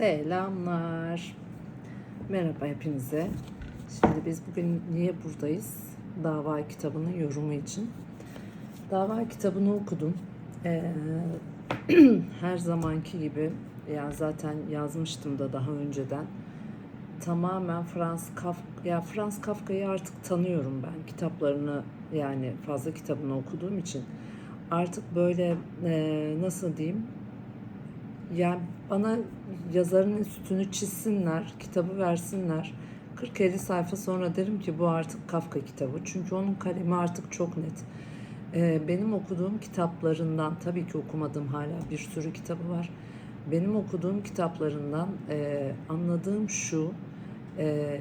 Selamlar. Merhaba hepinize. Şimdi biz bugün niye buradayız? Dava kitabının yorumu için. Dava kitabını okudum. Ee, her zamanki gibi ya zaten yazmıştım da daha önceden. Tamamen Frans Kafka ya Frans Kafka'yı artık tanıyorum ben. Kitaplarını yani fazla kitabını okuduğum için artık böyle e, nasıl diyeyim yani bana yazarın üstünü çizsinler, kitabı versinler. 40-50 sayfa sonra derim ki bu artık Kafka kitabı. Çünkü onun kalemi artık çok net. Ee, benim okuduğum kitaplarından, tabii ki okumadığım hala bir sürü kitabı var. Benim okuduğum kitaplarından e, anladığım şu, e,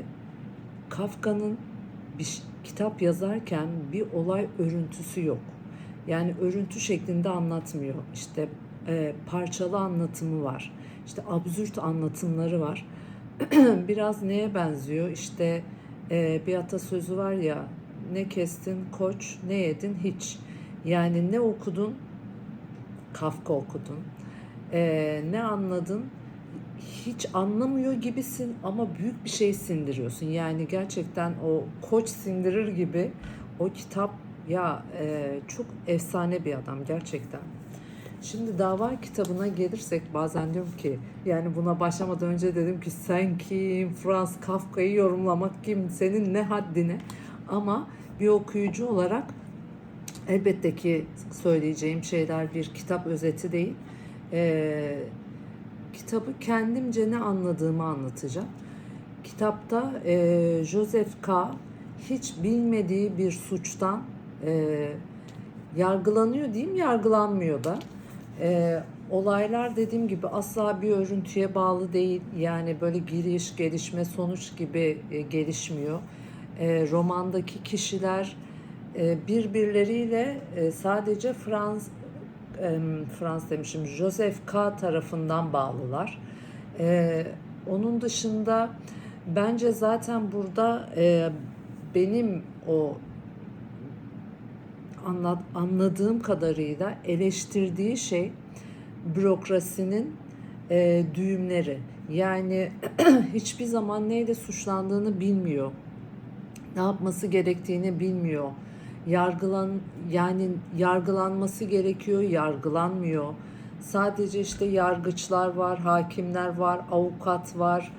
Kafka'nın bir kitap yazarken bir olay örüntüsü yok. Yani örüntü şeklinde anlatmıyor. İşte e, parçalı anlatımı var. İşte absürt anlatımları var. Biraz neye benziyor? İşte e, bir atasözü var ya ne kestin koç ne yedin hiç. Yani ne okudun Kafka okudun. E, ne anladın hiç anlamıyor gibisin ama büyük bir şey sindiriyorsun. Yani gerçekten o koç sindirir gibi o kitap ya e, çok efsane bir adam gerçekten. Şimdi dava kitabına gelirsek bazen diyorum ki yani buna başlamadan önce dedim ki sen kim, Franz Kafka'yı yorumlamak kim, senin ne haddine ama bir okuyucu olarak elbette ki söyleyeceğim şeyler bir kitap özeti değil. Ee, kitabı kendimce ne anladığımı anlatacağım. Kitapta e, Joseph K. hiç bilmediği bir suçtan e, yargılanıyor diyeyim, yargılanmıyor da. E, olaylar dediğim gibi asla bir örüntüye bağlı değil. Yani böyle giriş, gelişme, sonuç gibi e, gelişmiyor. E, romandaki kişiler e, birbirleriyle e, sadece Frans e, Frans demişim Joseph K tarafından bağlılar. E, onun dışında bence zaten burada e, benim o anladığım kadarıyla eleştirdiği şey bürokrasinin e, düğümleri. Yani hiçbir zaman neyle suçlandığını bilmiyor. Ne yapması gerektiğini bilmiyor. Yargılan yani yargılanması gerekiyor, yargılanmıyor. Sadece işte yargıçlar var, hakimler var, avukat var.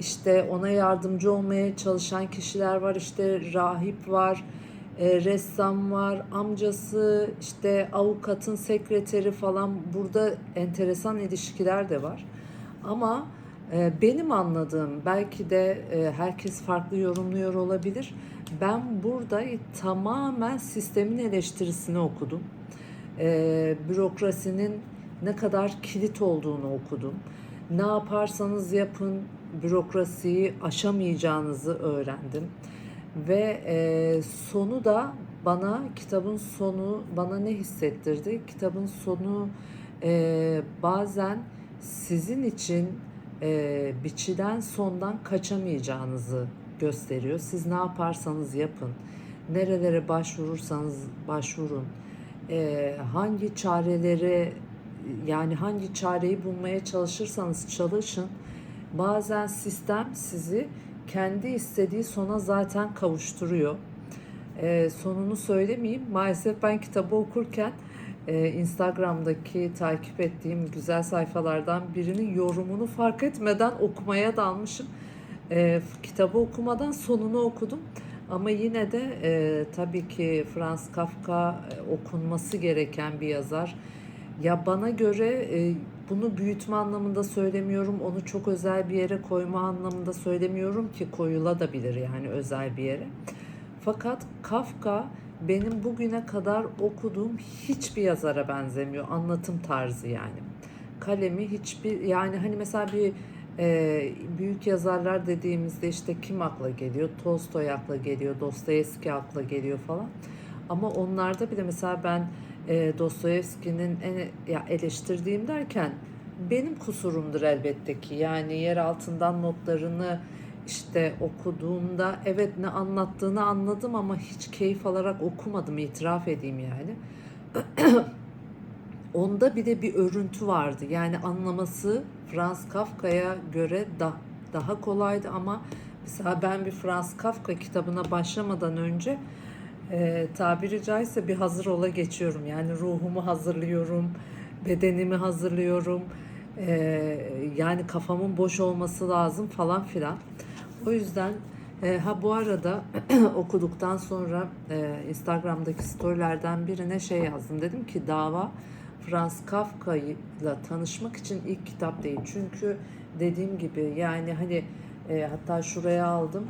İşte ona yardımcı olmaya çalışan kişiler var. İşte rahip var e, ressam var, amcası, işte avukatın sekreteri falan burada enteresan ilişkiler de var. Ama e, benim anladığım belki de e, herkes farklı yorumluyor olabilir. Ben burada tamamen sistemin eleştirisini okudum. E, bürokrasinin ne kadar kilit olduğunu okudum. Ne yaparsanız yapın bürokrasiyi aşamayacağınızı öğrendim ve e, sonu da bana kitabın sonu bana ne hissettirdi? Kitabın sonu e, bazen sizin için e, biçilen sondan kaçamayacağınızı gösteriyor. Siz ne yaparsanız yapın, nerelere başvurursanız başvurun, e, hangi çareleri yani hangi çareyi bulmaya çalışırsanız çalışın. Bazen sistem sizi kendi istediği sona zaten kavuşturuyor. Ee, sonunu söylemeyeyim. Maalesef ben kitabı okurken e, Instagram'daki takip ettiğim güzel sayfalardan birinin yorumunu fark etmeden okumaya dalmışım. E, kitabı okumadan sonunu okudum. Ama yine de e, tabii ki Franz Kafka e, okunması gereken bir yazar. Ya bana göre e, bunu büyütme anlamında söylemiyorum. Onu çok özel bir yere koyma anlamında söylemiyorum ki koyulabilir yani özel bir yere. Fakat Kafka benim bugüne kadar okuduğum hiçbir yazara benzemiyor. Anlatım tarzı yani. Kalemi hiçbir yani hani mesela bir e, büyük yazarlar dediğimizde işte kim akla geliyor? Tolstoy akla geliyor, Dostoyevski akla geliyor falan. Ama onlarda bile mesela ben e, Dostoyevski'nin en ya eleştirdiğim derken benim kusurumdur elbette ki. Yani yer altından notlarını işte okuduğumda evet ne anlattığını anladım ama hiç keyif alarak okumadım itiraf edeyim yani. onda bir de bir örüntü vardı. Yani anlaması Franz Kafka'ya göre da, daha kolaydı ama mesela ben bir Franz Kafka kitabına başlamadan önce e, tabiri caizse bir hazır ola geçiyorum. Yani ruhumu hazırlıyorum, bedenimi hazırlıyorum. E, yani kafamın boş olması lazım falan filan. O yüzden e, ha bu arada okuduktan sonra e, Instagram'daki storylerden birine şey yazdım. Dedim ki dava Franz Kafka'yla tanışmak için ilk kitap değil. Çünkü dediğim gibi yani hani e, hatta şuraya aldım.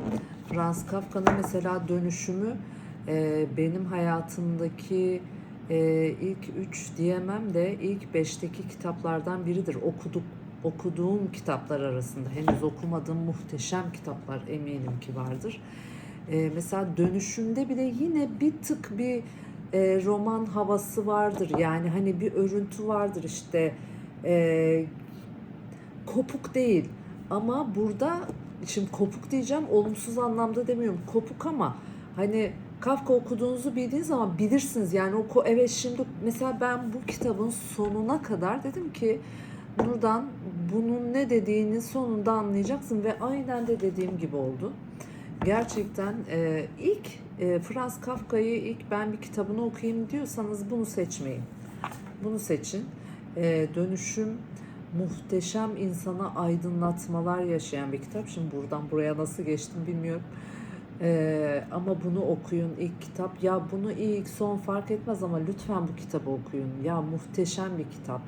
Franz Kafka'nın mesela dönüşümü e, benim hayatımdaki e, ilk üç diyemem de ilk beşteki kitaplardan biridir. Okuduk okuduğum kitaplar arasında henüz okumadığım muhteşem kitaplar eminim ki vardır. E, mesela dönüşümde bile yine bir tık bir e, roman havası vardır. Yani hani bir örüntü vardır işte e, kopuk değil ama burada şimdi kopuk diyeceğim olumsuz anlamda demiyorum kopuk ama hani Kafka okuduğunuzu bildiğiniz zaman bilirsiniz yani o ko- evet şimdi mesela ben bu kitabın sonuna kadar dedim ki Nurdan bunun ne dediğini sonunda anlayacaksın ve aynen de dediğim gibi oldu. Gerçekten e, ilk e, Franz Kafka'yı ilk ben bir kitabını okuyayım diyorsanız bunu seçmeyin. Bunu seçin. E, dönüşüm muhteşem insana aydınlatmalar yaşayan bir kitap. Şimdi buradan buraya nasıl geçtim bilmiyorum. E, ama bunu okuyun ilk kitap. Ya bunu ilk son fark etmez ama lütfen bu kitabı okuyun. Ya muhteşem bir kitap.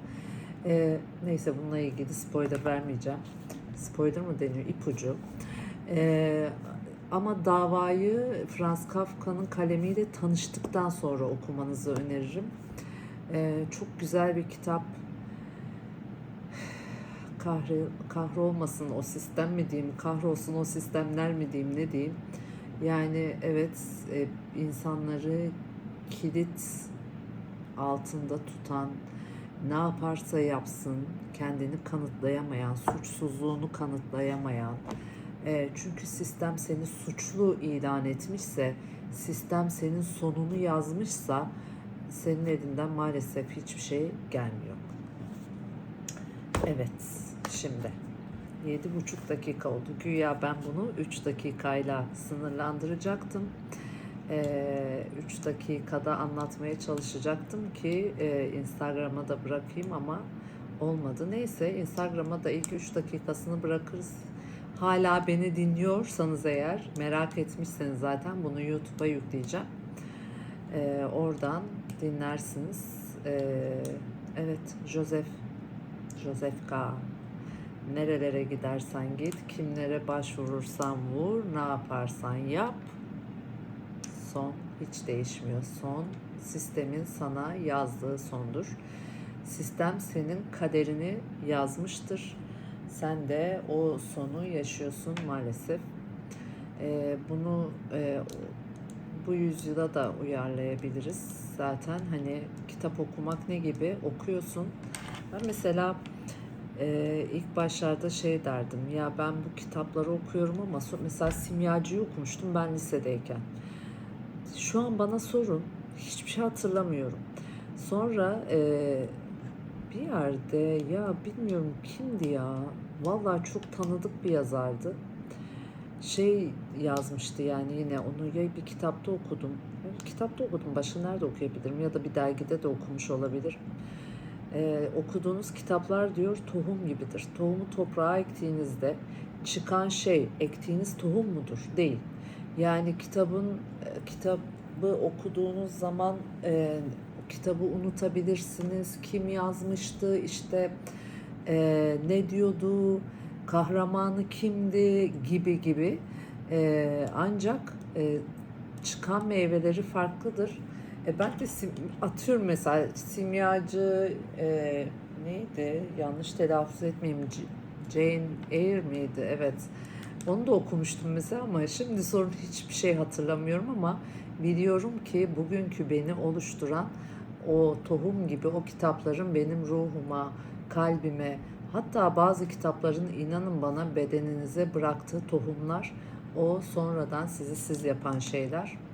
E, neyse bununla ilgili spoiler vermeyeceğim. Spoiler mı deniyor? İpucu. E, ama davayı Franz Kafka'nın kalemiyle tanıştıktan sonra okumanızı öneririm. Ee, çok güzel bir kitap. Kahre, kahrolmasın o sistem mi diyeyim, kahrolsun o sistemler mi diyeyim, ne diyeyim. Yani evet e, insanları kilit altında tutan, ne yaparsa yapsın kendini kanıtlayamayan, suçsuzluğunu kanıtlayamayan, e, çünkü sistem seni suçlu ilan etmişse, sistem senin sonunu yazmışsa senin elinden maalesef hiçbir şey gelmiyor. Evet, şimdi yedi buçuk dakika oldu. Güya ben bunu 3 dakikayla sınırlandıracaktım. 3 dakikada anlatmaya çalışacaktım ki e, Instagram'a da bırakayım ama olmadı. Neyse Instagram'a da ilk 3 dakikasını bırakırız. Hala beni dinliyorsanız eğer merak etmişseniz zaten bunu YouTube'a yükleyeceğim. Ee, oradan dinlersiniz. Ee, evet Joseph Joseph K. Nerelere gidersen git, kimlere başvurursan vur, ne yaparsan yap. Son hiç değişmiyor. Son sistemin sana yazdığı sondur. Sistem senin kaderini yazmıştır sen de o sonu yaşıyorsun maalesef. Ee, bunu e, bu yüzyıla da uyarlayabiliriz. Zaten hani kitap okumak ne gibi okuyorsun. Ben mesela e, ilk başlarda şey derdim ya ben bu kitapları okuyorum ama mesela Simyacı'yı okumuştum ben lisedeyken. Şu an bana sorun hiçbir şey hatırlamıyorum. Sonra e, bir yerde ya bilmiyorum kimdi ya Vallahi çok tanıdık bir yazardı. Şey yazmıştı yani yine onu ya bir kitapta okudum. Kitapta okudum. Başka nerede okuyabilirim? Ya da bir dergide de okumuş olabilir. Ee, okuduğunuz kitaplar diyor tohum gibidir. Tohumu toprağa ektiğinizde çıkan şey ektiğiniz tohum mudur? Değil. Yani kitabın kitabı okuduğunuz zaman e, kitabı unutabilirsiniz. Kim yazmıştı? İşte e, ne diyordu, kahramanı kimdi gibi gibi. E, ancak e, çıkan meyveleri farklıdır. E, ben de sim, atıyorum mesela simyacı e, neydi yanlış telaffuz etmeyeyim Jane Eyre miydi? Evet. Onu da okumuştum mesela ama şimdi sorun hiçbir şey hatırlamıyorum ama biliyorum ki bugünkü beni oluşturan o tohum gibi o kitapların benim ruhuma, kalbime, hatta bazı kitapların inanın bana bedeninize bıraktığı tohumlar o sonradan sizi siz yapan şeyler.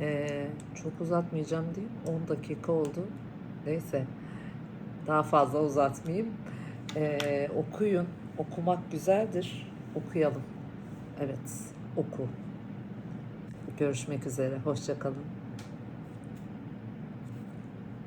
Ee, çok uzatmayacağım diyeyim. 10 dakika oldu. Neyse. Daha fazla uzatmayayım. Ee, okuyun. Okumak güzeldir. Okuyalım. Evet, oku. Görüşmek üzere. Hoşça kalın.